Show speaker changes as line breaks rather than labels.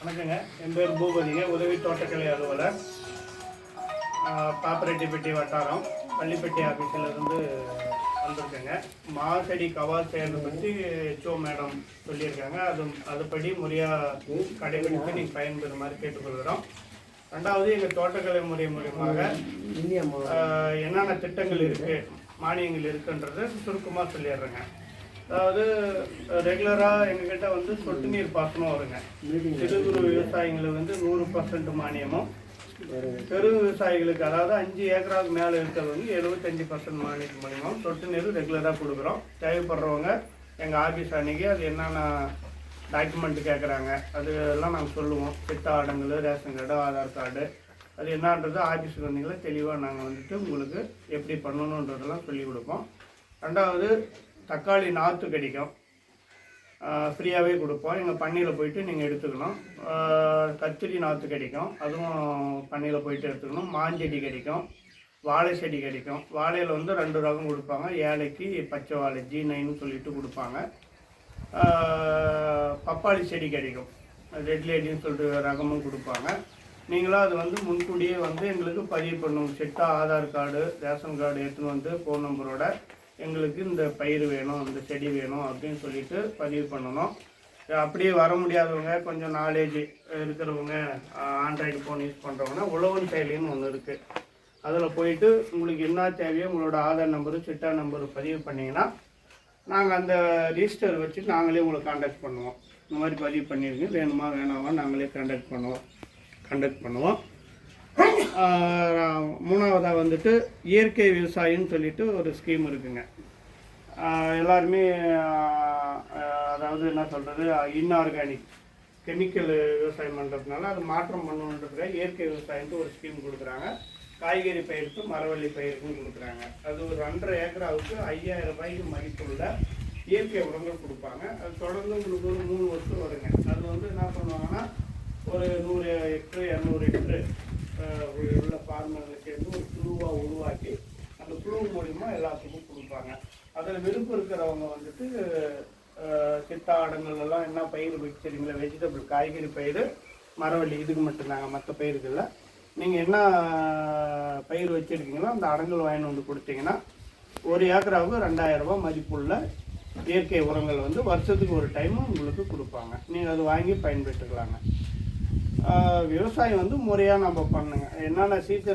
வணக்கங்க. என் பேர் பூபதிங்க. உதவி தோட்டக்கலை அலுவலர். ஆஹ் பாப்பரெட்டிப்பட்டி வட்டாரம். பள்ளிப்பட்டி ஆஃபீஸிலிருந்து வந்திருக்கேங்க. மாசடி கவால் செய்யறதை பற்றி ஹெச்ஓ மேடம் சொல்லியிருக்காங்க. அது அதுபடி முறையாக கடைபிடித்து நீங்கள் பயன்பெறும் மாதிரி கேட்டுக்கொள்கிறோம். ரெண்டாவது எங்கள் தோட்டக்கலை முறை மூலியமாக என்னென்ன திட்டங்கள் இருக்குது மானியங்கள் இருக்குன்றது சுருக்கமாக சொல்லிடுறேங்க. அதாவது ரெகுலராக எங்ககிட்ட வந்து சொட்டு நீர் பாசனம் வருங்க. சிறு குறு விவசாயிங்களுக்கு வந்து நூறு பர்சன்ட் மானியமும். பெரு விவசாயிகளுக்கு அதாவது அஞ்சு ஏக்கராவுக்கு மேலே இருக்கிறது வந்து எழுபத்தஞ்சு பர்சன்ட் மானியம் மூலியமாக சொட்டு நீர் ரெகுலராக கொடுக்குறோம். தேவைப்படுறவங்க எங்கள் ஆஃபீஸ் அன்னைக்கு அது என்னென்ன டாக்குமெண்ட் கேட்குறாங்க அது எல்லாம் நாங்கள் சொல்லுவோம். சிட்டா அடங்கல் ரேஷன் கார்டு ஆதார் கார்டு அது என்னன்றது ஆஃபீஸுக்கு வந்தீங்களா தெளிவாக நாங்கள் வந்துட்டு உங்களுக்கு எப்படி பண்ணணுன்றதெல்லாம் சொல்லி கொடுப்போம். ரெண்டாவது தக்காளி நாற்று கிடைக்கும். ஃப்ரீயாகவே கொடுப்போம். எங்கள் பண்ணையில் போயிட்டு நீங்கள் எடுத்துக்கணும். கத்திரி நாற்று கிடைக்கும். அதுவும் பண்ணையில் போயிட்டு எடுத்துக்கணும். மாஞ்செடி கிடைக்கும். வாழை செடி கிடைக்கும். வாழையில் வந்து ரெண்டு ரகம் கொடுப்பாங்க. ஏழைக்கு பச்சை வாழை ஜி நைன்னு சொல்லிட்டு கொடுப்பாங்க. பப்பாளி செடி கிடைக்கும். ரெட் லேடின்னு சொல்லிட்டு ரகமும் கொடுப்பாங்க. நீங்களும் அது வந்து முன்கூடியே வந்து எங்களுக்கு பதிவு பண்ணணும். செட்டா ஆதார் கார்டு ரேஷன் கார்டு எடுத்துன்னு வந்து ஃபோன் நம்பரோட எங்களுக்கு இந்த பயிர் வேணும் இந்த செடி வேணும் அப்படின்னு சொல்லிட்டு பதிவு பண்ணணும். அப்படியே வர முடியாதவங்க கொஞ்சம் நாலேஜ் இருக்கிறவங்க ஆண்ட்ராய்டு ஃபோன் யூஸ் பண்ணுறவங்க உழவன் செயலின்னு ஒன்று இருக்குது அதில் போயிட்டு உங்களுக்கு என்ன தேவையோ உங்களோட ஆதார் நம்பரு சிட்டா நம்பரு பதிவு பண்ணிங்கன்னா நாங்கள் அந்த ரிஜிஸ்டர் வச்சு நாங்களே உங்களை காண்டாக்ட் பண்ணுவோம். இந்த மாதிரி பதிவு பண்ணியிருக்கு வேணுமா வேணாமா நாங்களே காண்டாக்ட் பண்ணுவோம். காண்டாக்ட் பண்ணுவோம். மூணாவதாக வந்துட்டு இயற்கை விவசாயம்னு சொல்லிட்டு ஒரு ஸ்கீம் இருக்குங்க. எல்லாருமே அதாவது என்ன சொல்கிறது இன்ஆர்கானிக் கெமிக்கல் விவசாயம் பண்ணுறதுனால அது மாற்றம் பண்ணணுன்றதுக்காக இயற்கை விவசாயம்ட்டு ஒரு ஸ்கீம் கொடுக்குறாங்க. காய்கறி பயிருக்கு மரவள்ளி பயிருக்கும் கொடுக்குறாங்க. அது ஒரு ரெண்டரை ஏக்கராவுக்கு ஐயாயிரம் ரூபாய்க்கு மதிப்புள்ள இயற்கை உரங்கள் கொடுப்பாங்க. அது தொடர்ந்து உங்களுக்கு ஒரு மூணு வருஷம் வருங்க. அது வந்து என்ன பண்ணுவாங்கன்னா ஒரு நூறு எட்டு இரநூறு எட்டு உள்ள ஃபார்மர்களை சேர்ந்து ஒரு குழுவாக உருவாக்கி அந்த குழு மூலிமா எல்லாத்துக்கும் கொடுப்பாங்க. அதில் விருப்பம் இருக்கிறவங்க வந்துட்டு அஹ், சித்தாடங்கள் எல்லாம் என்ன பயிர் வச்சிருக்கீங்களா வெஜிடபிள் காய்கறி பயிர் மரவள்ளி இதுக்கு மட்டும்தாங்க மற்ற பயிருக்குல்ல. நீங்கள் என்ன பயிர் வச்சுருக்கீங்களோ அந்த அடங்கல் வாங்கிட்டு வந்து கொடுத்தீங்கன்னா ஒரு ஏக்கராவுக்கு ரெண்டாயிரரூபா மதிப்புள்ள இயற்கை உரங்கள் வந்து வருஷத்துக்கு ஒரு டைம் உங்களுக்கு கொடுப்பாங்க. நீங்கள் அது வாங்கி பயன்பெற்றுக்கலாங்க. விவசாயம் வந்து முறையாக நம்ம பண்ணுங்க. என்னென்ன சீசன்